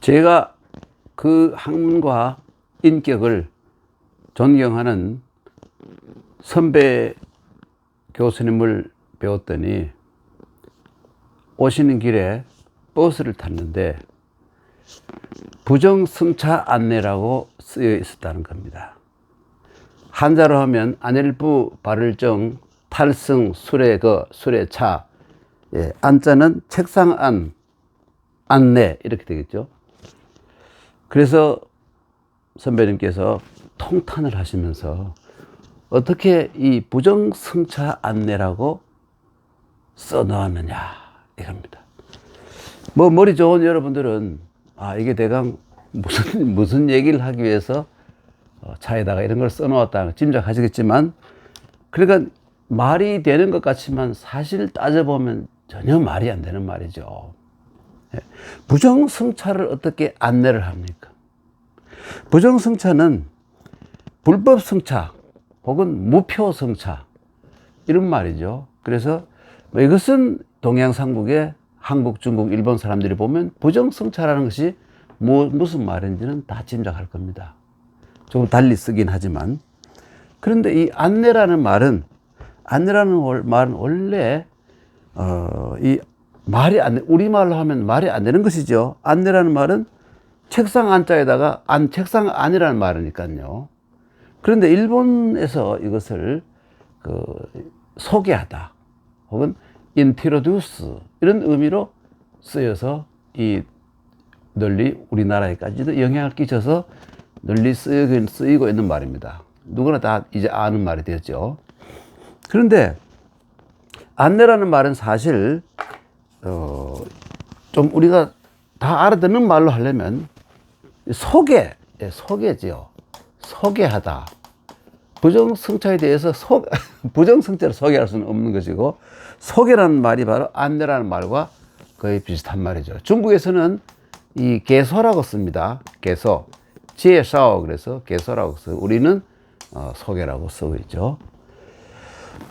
제가 그 학문과 인격을 존경하는 선배 교수님을 배웠더니 오시는 길에 버스를 탔는데 부정승차 안내라고 쓰여 있었다는 겁니다. 한자로 하면 안일부 발을정 탈승 술의 거 술의 차 예, 안자는 책상 안 안내 이렇게 되겠죠. 그래서 선배님께서 통탄을 하시면서 어떻게 이 부정승차 안내라고 써놓았느냐 이겁니다. 뭐 머리 좋은 여러분들은 아 이게 대강 무슨 무슨 얘기를 하기 위해서 어, 차에다가 이런 걸 써놓았다 짐작하시겠지만 그러니까 말이 되는 것 같지만 사실 따져보면 전혀 말이 안 되는 말이죠. 예. 부정승차를 어떻게 안내를 합니까? 부정승차는 불법승차 혹은 무표승차 이런 말이죠. 그래서 뭐 이것은 동양상국의 한국, 중국, 일본 사람들이 보면 부정승차라는 것이 뭐, 무슨 말인지는 다 짐작할 겁니다. 조금 달리 쓰긴 하지만. 그런데 이 안내라는 말은, 안내라는 말은 원래, 어, 이 말이 안 돼, 우리말로 하면 말이 안 되는 것이죠. 안내라는 말은 책상 안자에다가 안, 책상 안이라는 말이니까요. 그런데 일본에서 이것을 그 소개하다 혹은 introduce 이런 의미로 쓰여서 이 널리 우리나라에까지도 영향을 끼쳐서 널리 쓰이고, 있는 말입니다. 누구나 다 이제 아는 말이 되었죠. 그런데 안내라는 말은 사실 어, 좀 우리가 다 알아듣는 말로 하려면 소개, 예, 소개지요. 소개하다. 부정승차에 대해서 소, 부정승차를 소개할 수는 없는 것이고, 소개라는 말이 바로 안내라는 말과 거의 비슷한 말이죠. 중국에서는 이 개소라고 씁니다. 개소. 지혜사오 그래서 개소라고 써. 우리는 어, 소개라고 쓰고 있죠.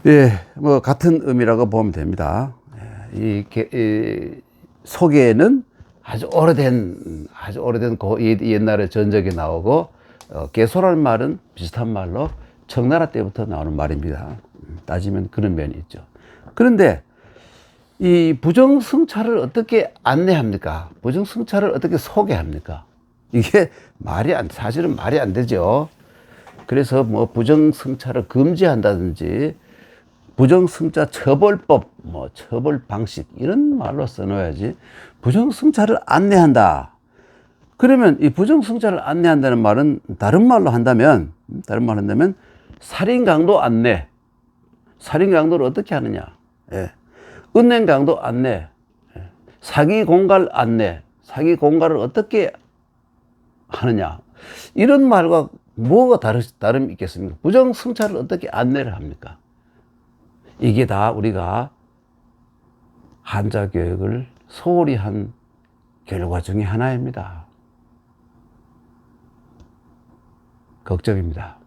예, 뭐 같은 의미라고 보면 됩니다. 예, 이, 개, 이 소개는 아주 오래된 아주 오래된 고, 옛날에 전적이 나오고 어, 개소라는 말은 비슷한 말로 청나라 때부터 나오는 말입니다. 따지면 그런 면이 있죠. 그런데 이 부정승차를 어떻게 안내합니까? 부정승차를 어떻게 소개합니까? 이게 말이 안, 사실은 말이 안 되죠. 그래서 뭐 부정승차를 금지한다든지 부정승차 처벌법, 뭐 처벌 방식 이런 말로 써놓아야지 부정승차를 안내한다. 그러면 이 부정승차를 안내한다는 말은 다른 말로 한다면 다른 말로 한다면 살인 강도 안내. 살인 강도를 어떻게 하느냐? 예. 은행 강도 안내. 예. 사기 공갈 안내. 사기 공갈을 어떻게 하느냐? 이런 말과 뭐가 다르, 다름이 있겠습니까? 부정 승차를 어떻게 안내를 합니까? 이게 다 우리가 한자 교육을 소홀히 한 결과 중의 하나입니다. 걱정입니다.